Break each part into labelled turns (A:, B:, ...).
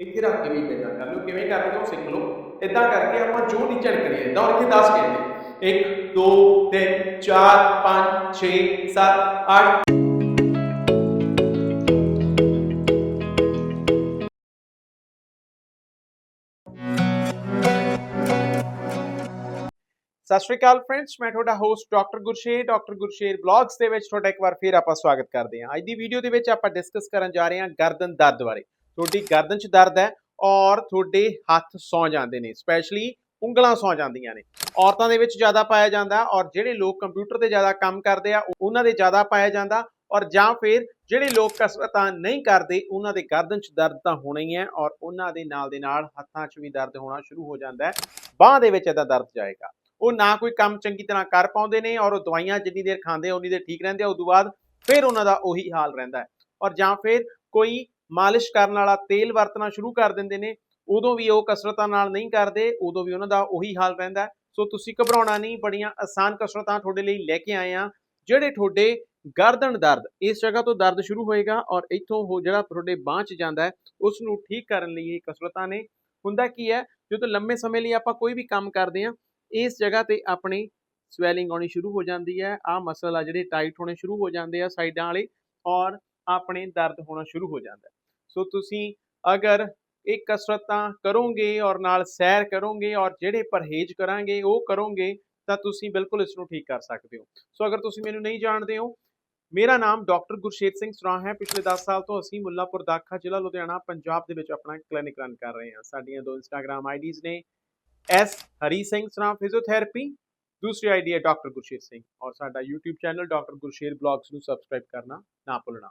A: ਇੱਥੇ ਰੱਖ ਕੇ ਵੀ ਇਦਾਂ ਕਰ ਲਓ ਕਿਵੇਂ ਕਰਦੇ ਹੋ ਸਿੱਖ ਲਓ। ਇਦਾਂ ਕਰਕੇ ਆਪਾਂ ਜੋ ਨਹੀਂ ਝੜਕਣੀ ਹੈ ਦੌੜ ਕੇ 10 ਕਹਿੰਦੇ। 1 2 3 4 5 6 7 8 ਸਤਿ ਸ਼੍ਰੀ ਅਕਾਲ ਫਰੈਂਡਸ ਮੈਂ ਤੁਹਾਡਾ host doctor Gursher doctor Gursher blogs ਦੇ ਵਿੱਚ ਤੁਹਾਡਾ ਇੱਕ ਵਾਰ ਫੇਰ ਆਪਾਂ ਸਵਾਗਤ ਕਰਦੇ ਹਾਂ। ਅੱਜ ਦੀ ਵੀਡੀਓ ਦੇ ਵਿੱਚ ਆਪਾਂ ਡਿਸਕਸ ਕਰਨ ਜਾ ਰਹੇ ਹਾਂ ਗਰਦਨ ਦਰਦ ਬਾਰੇ। ਤੁਹਾਡੀ ਗਰਦਨ 'ਚ ਦਰਦ ਹੈ ਔਰ ਤੁਹਾਡੇ ਹੱਥ ਸੌ ਜਾਂਦੇ ਨੇ ਸਪੈਸ਼ਲੀ ਉਂਗਲਾਂ ਸੌ ਜਾਂਦੀਆਂ ਨੇ। ਔਰਤਾਂ ਦੇ ਵਿੱਚ ਜ਼ਿਆਦਾ ਪਾਇਆ ਜਾਂਦਾ ਔਰ ਜਿਹੜੇ ਲੋਕ ਕੰਪਿਊਟਰ ਤੇ ਜ਼ਿਆਦਾ ਕੰਮ ਕਰਦੇ ਆ ਉਹਨਾਂ ਦੇ ਜ਼ਿਆਦਾ ਪਾਇਆ ਜਾਂਦਾ ਔਰ ਜਾਂ ਫਿਰ ਜਿਹੜੇ ਲੋਕ ਕਸਰਤਾਂ ਨਹੀਂ ਕਰਦੇ, ਉਹਨਾਂ ਦੇ ਗਰਦਨ 'ਚ ਦਰਦ ਤਾਂ ਹੋਣਾ ਹੀ ਹੈ ਔਰ ਉਹਨਾਂ ਦੇ ਨਾਲ ਦੇ ਨਾਲ ਹੱਥਾਂ 'ਚ ਵੀ ਦਰਦ ਹੋਣਾ ਸ਼ੁਰੂ ਹੋ ਜਾਂਦਾ ਹੈ, ਬਾਹ ਦੇ ਵਿੱਚ ਇਹਦਾ ਦਰਦ ਜਾਏਗਾ। ਉਹ ਨਾ ਕੋਈ ਕੰਮ ਚੰਗੀ ਤਰ੍ਹਾਂ ਕਰ ਪਾਉਂਦੇ ਨੇ ਔਰ ਉਹ ਦਵਾਈਆਂ ਜਿੰਨੀ ਦੇਰ ਖਾਂਦੇ ਉਨੀ ਦੇਰ ਠੀਕ ਰਹਿੰਦੇ ਆ ਉਦੋਂ ਬਾਅਦ ਫਿਰ ਉਹਨਾਂ ਦਾ ਉਹੀ ਹਾਲ ਰਹਿੰਦਾ ਹੈ। ਔਰ ਜਾਂ ਫਿਰ ਕੋਈ ਮਾਲਿਸ਼ ਕਰਨ ਵਾਲਾ ਤੇਲ ਵਰਤਣਾ ਸ਼ੁਰੂ ਕਰ ਦਿੰਦੇ ਨੇ, ਉਦੋਂ ਵੀ ਉਹ ਕਸਰਤਾਂ ਨਾਲ ਨਹੀਂ ਕਰਦੇ, ਉਦੋਂ ਵੀ ਉਹਨਾਂ ਦਾ ਉਹੀ ਹਾਲ ਰਹਿੰਦਾ ਸੋ ਤੁਸੀਂ ਘਬਰਾਉਣਾ ਨਹੀਂ, ਬੜੀਆਂ ਆਸਾਨ ਕਸਰਤਾਂ ਤੁਹਾਡੇ ਲਈ ਲੈ ਕੇ ਆਏ ਆ ਜਿਹੜੇ ਤੁਹਾਡੇ ਗਰਦਨ ਦਰਦ, ਇਸ ਜਗ੍ਹਾ ਤੋਂ ਦਰਦ ਸ਼ੁਰੂ ਹੋਏਗਾ ਔਰ ਇੱਥੋਂ ਉਹ ਜਿਹੜਾ ਤੁਹਾਡੇ ਬਾਂਹ 'ਚ ਜਾਂਦਾ ਹੈ ਉਸ ਨੂੰ ਠੀਕ ਕਰਨ ਲਈ ਇਹ ਕਸਰਤਾਂ ਨੇ। ਹੁੰਦਾ ਕੀ ਹੈ, ਜਦੋਂ ਲੰਮੇ ਸਮੇਂ ਲਈ ਆਪਾਂ ਕੋਈ ਵੀ ਕੰਮ ਕਰਦੇ ਆ ਇਸ ਜਗ੍ਹਾ ਤੇ ਆਪਣੀ ਸਵੈਲਿੰਗ ਆਉਣੀ ਸ਼ੁਰੂ ਹੋ ਜਾਂਦੀ ਹੈ ਆ ਮਸਲ ਆ ਜਿਹੜੇ ਟਾਈਟ ਹੋਣੇ ਸ਼ੁਰੂ ਹੋ ਜਾਂਦੇ ਆ ਸਾਈਡਾਂ ਵਾਲੇ ਔਰ ਆਪਣੇ ਦਰਦ ਹੋਣਾ ਸ਼ੁਰੂ ਹੋ ਜਾਂਦਾ ਸੋ ਤੁਸੀਂ ਅਗਰ ਇਹ ਕਸਰਤਾਂ ਕਰੋਗੇ ਔਰ ਨਾਲ ਸੈਰ ਕਰੋਗੇ ਔਰ ਜਿਹੜੇ ਪਰਹੇਜ਼ ਕਰਾਂਗੇ, ਉਹ ਕਰੋਗੇ, ਤਾਂ ਤੁਸੀਂ ਬਿਲਕੁਲ ਇਸ ਨੂੰ ਠੀਕ ਕਰ ਸਕਦੇ ਹੋ। ਸੋ ਅਗਰ ਤੁਸੀਂ ਮੈਨੂੰ ਨਹੀਂ ਜਾਣਦੇ ਹੋ, ਮੇਰਾ ਨਾਮ ਡਾਕਟਰ ਗੁਰਸ਼ੇਰ ਸਿੰਘ ਸਰਾਂ ਹੈ। ਪਿਛਲੇ 10 ਸਾਲ ਤੋਂ ਅਸੀਂ ਮੁੱਲਾਪੁਰ ਦਾਖਾ ਜ਼ਿਲ੍ਹਾ ਲੁਧਿਆਣਾ, ਪੰਜਾਬ ਦੇ ਵਿੱਚ ਆਪਣਾ ਕਲੀਨਿਕ ਰਨ ਕਰ ਰਹੇ ਹਾਂ। ਸਾਡੀਆਂ ਦੋ ਇੰਸਟਾਗ੍ਰam ਆਈਡੀਜ਼ ਨੇ ਐਸ ਹਰੀ ਸਿੰਘ ਸਰਾਂ ਫਿਜ਼ੀਓਥੈਰੇਪੀ ਦੂਸਰੀ ਆਈਡੀ ਹੈ ਡਾਕਟਰ ਗੁਰਸ਼ੇਰ ਸਿੰਘ। ਔਰ ਸਾਡਾ YouTube channel doctor Gursher blogs ਨੂੰ ਸਬਸਕ੍ਰਾਈਬ ਕਰਨਾ ਨਾ ਭੁੱਲਣਾ।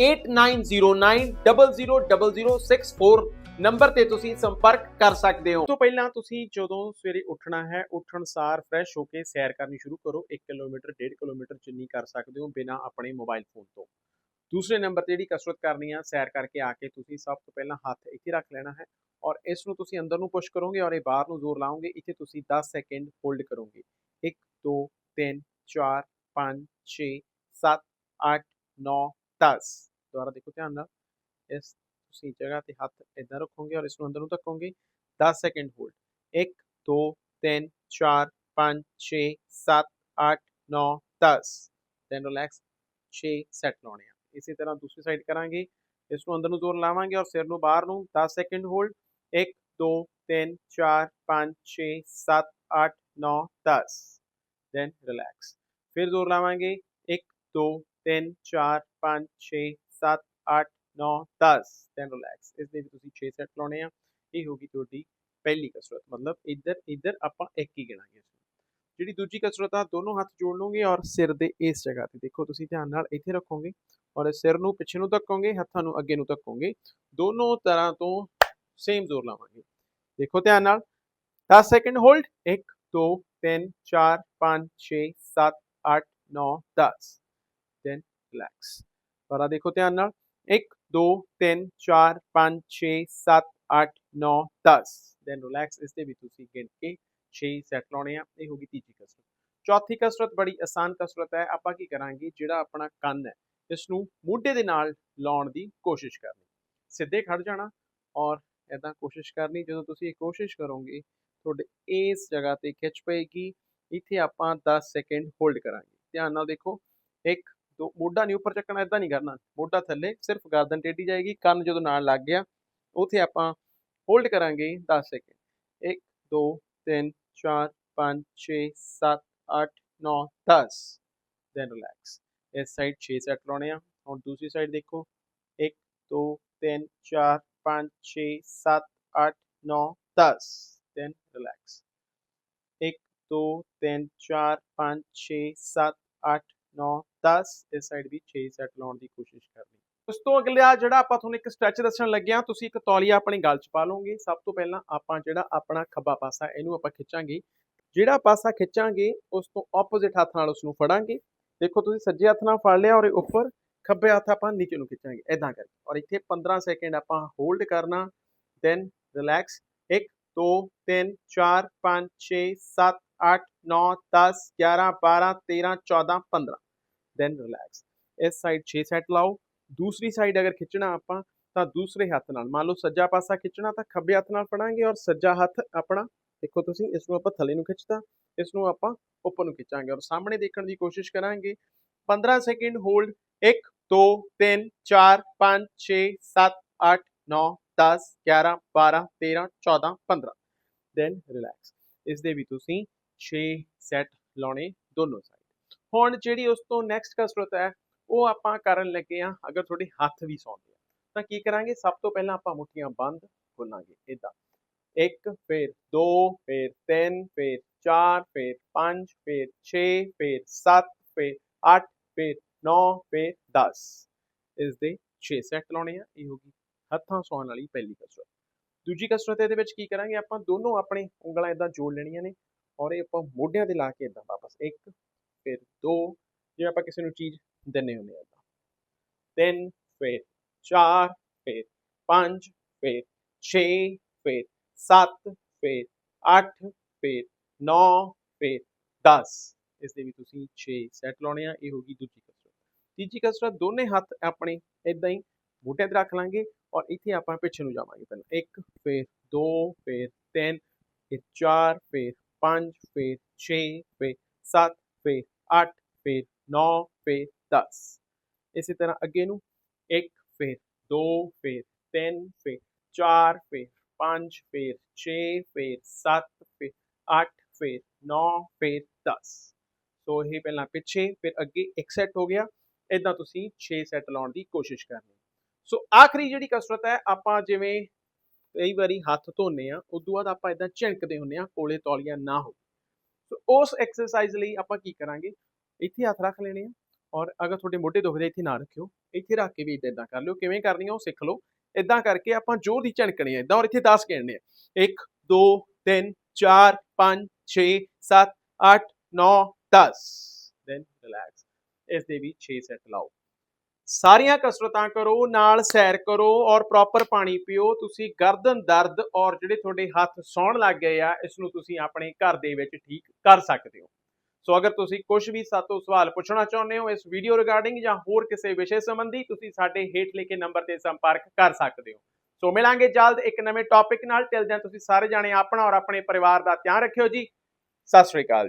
A: 8909000064 ਨੰਬਰ ਤੇ ਤੁਸੀਂ ਸੰਪਰਕ ਕਰ ਸਕਦੇ ਹੋ। ਤੋਂ ਪਹਿਲਾਂ ਤੁਸੀਂ ਜਦੋਂ ਸਵੇਰੇ ਉੱਠਣਾ ਹੈ, ਉੱਠਣ ਸਾਰ ਫਰੈਸ਼ ਹੋ ਕੇ ਸੈਰ ਕਰਨੀ ਸ਼ੁਰੂ ਕਰੋ। 1 ਕਿਲੋਮੀਟਰ 1.5 ਕਿਲੋਮੀਟਰ ਜਿੰਨੀ ਕਰ ਸਕਦੇ ਹੋ ਬਿਨਾਂ ਆਪਣੇ ਮੋਬਾਈਲ ਫੋਨ ਤੋਂ। ਦੂਸਰੇ ਨੰਬਰ ਤੇ ਜਿਹੜੀ ਕਸਰਤ ਕਰਨੀ ਆ, ਸੈਰ ਕਰਕੇ ਆ ਕੇ ਤੁਸੀਂ ਸਭ ਤੋਂ ਪਹਿਲਾਂ ਹੱਥ ਇੱਥੇ ਰੱਖ ਲੈਣਾ ਹੈ ਔਰ ਇਸ ਨੂੰ ਤੁਸੀਂ ਅੰਦਰ ਨੂੰ ਪੁਸ਼ ਕਰੋਗੇ ਔਰ ਇਹ ਬਾਹਰ ਨੂੰ ਜ਼ੋਰ ਲਾਓਗੇ, ਇੱਥੇ ਤੁਸੀਂ 10 ਸੈਕਿੰਡ ਹੋਲਡ ਕਰੋਗੇ। 1 2 3 4 5 6 7 8 9 10 ਦੁਬਾਰਾ ਦੇਖੋ ਧਿਆਨ ਨਾਲ ਇਸ ਤੁਸੀਂ ਜਗ੍ਹਾ ਤੇ ਹੱਥ ਇਦਾਂ ਰੱਖੋਗੇ ਔਰ ਇਸ ਨੂੰ ਅੰਦਰ ਨੂੰ ਧੱਕੋਗੇ 10 second hold 1 2 3 4 5 6 7 8 9 10 then relax 6 set ਲਾਉਣੇ ਆ ਇਸੇ ਤਰ੍ਹਾਂ ਦੂਸਰੀ ਸਾਈਡ ਕਰਾਂਗੇ ਇਸ ਨੂੰ ਅੰਦਰ ਨੂੰ ਜ਼ੋਰ ਲਾਵਾਂਗੇ ਔਰ ਸਿਰ ਨੂੰ ਬਾਹਰ ਨੂੰ 10 ਸੈਕਿੰਡ ਹੋਲਡ 1 2 3 4 5 6 7 8 9 10 ਦੈਨ ਰਿਲੈਕਸ ਫਿਰ ਜ਼ੋਰ ਲਾਵਾਂਗੇ 1 2 3 4 5 6 7 8 9 10 ਦੈਨ ਰਿਲੈਕਸ ਇਸ ਦੇ ਵੀ ਤੁਸੀਂ 6 ਸੈਟ ਲਾਉਣੇ ਆ। ਇਹ ਹੋਗੀ ਤੁਹਾਡੀ ਪਹਿਲੀ ਕਸਰਤ। ਮਤਲਬ ਇੱਧਰ ਇੱਧਰ ਆਪਾਂ ਇੱਕ ਹੀ ਗਿਣਾਂਗੇ। ਜਿਹੜੀ ਦੂਜੀ ਕਸਰਤ ਆ, ਦੋਨੋਂ ਹੱਥ ਜੋੜ ਲਓਗੇ ਔਰ ਸਿਰ ਦੇ ਇਸ ਜਗ੍ਹਾ ਤੇ। ਦੇਖੋ, ਤੁਸੀਂ ਧਿਆਨ ਨਾਲ ਇੱਥੇ ਰੱਖੋਗੇ ਔਰ ਸਿਰ ਨੂੰ ਪਿੱਛੇ ਨੂੰ ਧੱਕੋਗੇ, ਹੱਥਾਂ ਨੂੰ ਅੱਗੇ ਨੂੰ ਧੱਕੋਗੇ। ਦੋਨੋਂ ਤਰ੍ਹਾਂ ਤੋਂ ਸੇਮ ਜ਼ੋਰ ਲਾਵਾਂਗੇ। ਦੇਖੋ ਧਿਆਨ ਨਾਲ। 10 ਸੈਕਿੰਡ ਹੋਲਡ 1 2 3 4 5 6 7 8 9 10 ਦੈਨ ਰਿਲੈਕਸ ਦੁਬਾਰਾ ਦੇਖੋ ਧਿਆਨ ਨਾਲ। 1 2 3 4 5 6 7 8 9 10 ਦੈਨ ਰਿਲੈਕਸ ਇਸ ਦੇ ਵਿੱਚ ਤੁਸੀਂ ਗਿਣ ਕੇ 6 ਸੈਟ ਲਾਉਣੇ ਆ। ਇਹ ਹੋ ਗਈ ਤੀਜੀ ਕਸਰਤ। ਚੌਥੀ ਕਸਰਤ ਬੜੀ ਆਸਾਨ ਕਸਰਤ ਹੈ। ਆਪਾਂ ਕੀ ਕਰਾਂਗੇ? ਜਿਹੜਾ ਆਪਣਾ ਕੰਨ ਹੈ ਇਸ ਨੂੰ ਮੋਢੇ ਦੇ ਨਾਲ ਲਾਉਣ ਦੀ ਕੋਸ਼ਿਸ਼ ਕਰਨੀ। ਸਿੱਧੇ ਖੜ ਜਾਣਾ ਔਰ ਇਦਾਂ ਕੋਸ਼ਿਸ਼ ਕਰਨੀ। ਜਦੋਂ ਤੁਸੀਂ ਇਹ ਕੋਸ਼ਿਸ਼ ਕਰੋਗੇ, ਤੁਹਾਡੇ ਇਸ ਜਗ੍ਹਾ ਤੇ ਖਿੱਚ ਪਏਗੀ। ਇੱਥੇ ਆਪਾਂ 10 ਸੈਕਿੰਡ ਹੋਲਡ ਕਰਾਂਗੇ। ਧਿਆਨ ਨਾਲ ਦੇਖੋ। 1 तो मोढ़ा नहीं उपर चकना इदा नहीं करना। मोढ़ा थले सिर्फ़ गर्दन टेढ़ी जाएगी, कन्न जो ना लग गया उत आप होल्ड करा दस सैकेंड। एक, दो, तीन, चार, पाँच, छे सत्त अठ नौ, दस। दैन रिलैक्स इस साइड छे सैट लाने हम दूसरी साइड देखो। एक, दो, तीन, चार, पाँच, छे सत्त अठ नौ, दस। दैन रिलैक्स एक, दो, तीन, चार, पाँच, छे सत्त अठ नौ 10 ਇਸ ਸਾਈਡ ਵੀ 6 ਸੈੱਟ ਲਾਉਣ ਦੀ ਕੋਸ਼ਿਸ਼ ਕਰਨੀ। ਉਸ ਤੋਂ ਅਗਲਾ ਜਿਹੜਾ ਆਪਾਂ ਤੁਹਾਨੂੰ ਇੱਕ ਸਟ੍ਰੈਚ ਦੱਸਣ ਲੱਗਿਆ ਤੁਸੀਂ ਇੱਕ ਤੌਲੀਆ ਆਪਣੀ ਗਲ 'ਚ ਪਾ ਲਓਗੇ। ਸਭ ਤੋਂ ਪਹਿਲਾਂ ਆਪਾਂ ਜਿਹੜਾ ਆਪਣਾ ਖੱਬਾ ਪਾਸਾ, ਇਹਨੂੰ ਆਪਾਂ ਖਿੱਚਾਂਗੇ। ਜਿਹੜਾ ਪਾਸਾ ਖਿੱਚਾਂਗੇ, ਉਸ ਤੋਂ ਆਪੋਜ਼ਿਟ ਹੱਥ ਨਾਲ ਉਸ ਨੂੰ ਫੜਾਂਗੇ। ਦੇਖੋ ਤੁਸੀਂ ਸੱਜੇ ਹੱਥ ਨਾਲ ਫੜ ਲਿਆ ਔਰ ਇਹ ਉੱਪਰ, ਖੱਬੇ ਹੱਥ ਆਪਾਂ ਨੀਚੇ ਨੂੰ ਖਿੱਚਾਂਗੇ ਇਦਾਂ ਕਰਕੇ। ਔਰ ਇੱਥੇ 15 ਸੈਕਿੰਡ ਆਪਾਂ ਹੋਲਡ ਕਰਨਾ। ਦੈਨ ਰਿਲੈਕਸ 1 2 3 4 5 6 7 8 9 10 11 12 13 14 15 ਦੈਨ ਰਿਲੈਕਸ ਇਸ ਸਾਈਡ 6 ਸੈਟ ਲਾਓ। ਦੂਸਰੀ ਸਾਈਡ ਅਗਰ ਖਿੱਚਣਾ ਆਪਾਂ, ਤਾਂ ਦੂਸਰੇ ਹੱਥ ਨਾਲ। ਮੰਨ ਲਓ ਸੱਜਾ ਪਾਸਾ ਖਿੱਚਣਾ ਤਾਂ ਖੱਬੇ ਹੱਥ ਨਾਲ ਫੜਾਂਗੇ ਔਰ ਸੱਜਾ ਹੱਥ ਆਪਣਾ, ਦੇਖੋ ਤੁਸੀਂ, ਇਸ ਨੂੰ ਆਪਾਂ ਥੱਲੇ ਨੂੰ ਖਿੱਚਤਾ। ਇਸ ਨੂੰ ਆਪਾਂ ਉੱਪਰ ਨੂੰ ਖਿੱਚਾਂਗੇ ਔਰ ਸਾਹਮਣੇ ਦੇਖਣ ਦੀ ਕੋਸ਼ਿਸ਼ ਕਰਾਂਗੇ। 15 ਸੈਕਿੰਡ ਹੋਲਡ 1 2 3 4 5 6 7 8 9 10 11 12 13 14 15 ਦੈਨ ਰਿਲੈਕਸ ਇਸ ਦੇ ਵੀ ਤੁਸੀਂ 6 ਸੈਟ ਲਾਉਣੇ ਦੋਨੋਂ ਸਾਈਡ ਹੁਣ ਜਿਹੜੀ ਉਸ ਤੋਂ ਨੈਕਸਟ ਕਸਰਤ ਹੈ, ਉਹ ਆਪਾਂ ਕਰਨ ਲੱਗੇ ਆ ਅਗਰ ਤੁਹਾਡੇ ਹੱਥ ਵੀ ਸੌਂਦੇ ਆ। ਤਾਂ ਕੀ ਕਰਾਂਗੇ? ਸਭ ਤੋਂ ਪਹਿਲਾਂ ਆਪਾਂ ਮੁੱਠੀਆਂ ਬੰਦ ਖੋਲਾਂਗੇ ਇਦਾਂ 1 ਫਿਰ 2 ਫਿਰ 3 ਫਿਰ 4 ਫਿਰ 5 ਫਿਰ 6 ਫਿਰ 7 ਫਿਰ 8 ਫਿਰ 9 ਫਿਰ 10 ਇਸ ਦੇ 6 ਸੈੱਟ ਲਾਉਣੇ ਆ, ਇਹ ਹੋ ਗਈ ਹੱਥਾਂ ਸੌਣ ਵਾਲੀ ਪਹਿਲੀ ਕਸਰਤ ਦੂਜੀ ਕਸਰਤ ਇਹਦੇ ਵਿੱਚ ਕੀ ਕਰਾਂਗੇ? ਆਪਾਂ ਦੋਨੋਂ ਆਪਣੇ ਉਂਗਲਾਂ ਇਦਾਂ ਜੋੜ ਲੈਣੀਆਂ ਨੇ ਔਰ ਇਹ ਆਪਾਂ ਮੋਢਿਆਂ ਤੇ ਲਾ ਕੇ ਇਦਾਂ ਦੋ 1 ਫਿਰ 2 ਜਿਵੇਂ ਆਪਾਂ ਕਿਸੇ ਨੂੰ ਚੀਜ਼ ਦਿੰਨੇ ਹੁੰਦੇ ਆ ਇਦਾਂ 3 ਫਿਰ 4 ਫਿਰ 5 ਫਿਰ 6 ਫਿਰ 7 ਫਿਰ 8 ਫਿਰ 9 ਫਿਰ 10 ਇਸ ਦੇ ਵੀ ਤੁਸੀਂ 6 ਸੈੱਟ ਲਾਉਣੇ ਆ, ਇਹ ਹੋਗੀ ਦੂਜੀ ਕਸਰਤ ਤੀਜੀ ਕਸਰਤ ਦੋਨੇ ਹੱਥ ਆਪਣੇ ਇਦਾਂ ਹੀ ਮੋਢਿਆਂ ਤੇ ਰੱਖ ਲਾਂਗੇ ਔਰ ਇੱਥੇ ਆਪਾਂ ਪਿੱਛੇ ਨੂੰ ਜਾਵਾਂਗੇ ਪਹਿਲਾਂ। 1 ਫਿਰ 2 ਫਿਰ 3 ਫਿਰ 4 ਫਿਰ 5 ਫਿਰ 6 ਫਿਰ 7 ਫਿਰ 8 ਫਿਰ 9 ਫਿਰ 10 ਇਸੇ ਤਰ੍ਹਾਂ ਅੱਗੇ ਨੂੰ 1 ਫਿਰ 2 ਫਿਰ 3 ਫਿਰ 4 ਫਿਰ 5 ਫਿਰ 6 ਫਿਰ 7 ਫਿਰ 8 ਫਿਰ 9 ਫਿਰ 10 ਸੋ ਇਹ ਪਹਿਲਾਂ ਪਿੱਛੇ, ਫਿਰ ਅੱਗੇ ਇੱਕ ਸੈੱਟ ਹੋ ਗਿਆ। ਇਦਾਂ ਤੁਸੀਂ 6 ਸੈੱਟ ਲਾਉਣ ਦੀ ਕੋਸ਼ਿਸ਼ ਕਰਨੀ। ਸੋ ਆਖਰੀ ਜਿਹੜੀ ਕਸਰਤ ਹੈ, ਆਪਾਂ ਜਿਵੇਂ ਕਈ ਵਾਰੀ ਹੱਥ ਧੋਨੇ ਆ ਉਸ ਤੋਂ ਬਾਅਦ ਆਪਾਂ ਇਦਾਂ ਝਿਣਕਦੇ ਹੁੰਨੇ ਆ, ਕੋਲੇ ਤੌਲੀਆ ਨਾ ਹੋ ਸੋ ਉਸ ਐਕਸਰਸਾਈਜ਼ ਲਈ ਆਪਾਂ ਕੀ ਕਰਾਂਗੇ? ਇੱਥੇ ਹੱਥ ਰੱਖ ਲੈਣੇ ਆ ਔਰ ਅਗਰ ਤੁਹਾਡੇ ਮੋਢੇ ਦੁਖਦੇ ਇੱਥੇ ਨਾ ਰੱਖਿਓ, ਇੱਥੇ ਰੱਖ ਕੇ ਵੀ ਇਦਾਂ ਕਰ ਲਿਓ, ਕਿਵੇਂ ਕਰਨੀ ਆ ਉਹ ਸਿੱਖ ਲਓ ਇਦਾਂ ਕਰਕੇ ਆਪਾਂ ਜ਼ੋਰ ਦੀ ਝਣਕਣੀ ਹੈ ਇਦਾਂ ਔਰ ਇੱਥੇ 10 ਗਿਣਨੇ ਆ। 1 2 3 4 5 6 7 8 9 10 ਦੈਨ ਰਿਲੈਕਸ ਇਸ ਦੇ ਵੀ 6 ਸੈੱਟ ਲਾਓ। ਸਾਰੀਆਂ ਕਸਰਤਾਂ ਕਰੋ, ਨਾਲ ਸੈਰ ਕਰੋ ਔਰ ਪ੍ਰੋਪਰ ਪਾਣੀ ਪੀਓ। ਤੁਸੀਂ ਗਰਦਨ, ਦਰਦ ਔਰ ਜਿਹੜੇ ਤੁਹਾਡੇ ਹੱਥ ਸੌਣ ਲੱਗ ਗਏ ਆ, ਇਸ ਨੂੰ ਤੁਸੀਂ ਆਪਣੇ ਘਰ ਦੇ ਵਿੱਚ ਠੀਕ ਕਰ ਸਕਦੇ ਹੋ। ਸੋ ਅਗਰ ਤੁਸੀਂ ਕੁਝ ਵੀ ਸਾਤੋਂ ਸਵਾਲ ਪੁੱਛਣਾ ਚਾਹੁੰਦੇ ਹੋ ਇਸ ਵੀਡੀਓ ਰਿਗਾਰਡਿੰਗ ਜਾਂ ਹੋਰ ਕਿਸੇ ਵਿਸ਼ੇ ਸੰਬੰਧੀ, ਤੁਸੀਂ ਸਾਡੇ ਹੇਠ ਲਿਖੇ ਨੰਬਰ ਤੇ ਸੰਪਰਕ ਕਰ ਸਕਦੇ ਹੋ। ਸੋ ਮਿਲਾਂਗੇ ਜਲਦ ਇੱਕ ਨਵੇਂ ਟੌਪਿਕ ਨਾਲ। ਟਿਲ ਜਾਂ ਤੁਸੀਂ ਸਾਰੇ ਜਾਣੇ ਆਪਣਾ ਔਰ ਆਪਣੇ ਪਰਿਵਾਰ ਦਾ ਧਿਆਨ ਰੱਖਿਓ ਜੀ। ਸਤਿ ਸ਼੍ਰੀ ਅਕਾਲ ਜੀ।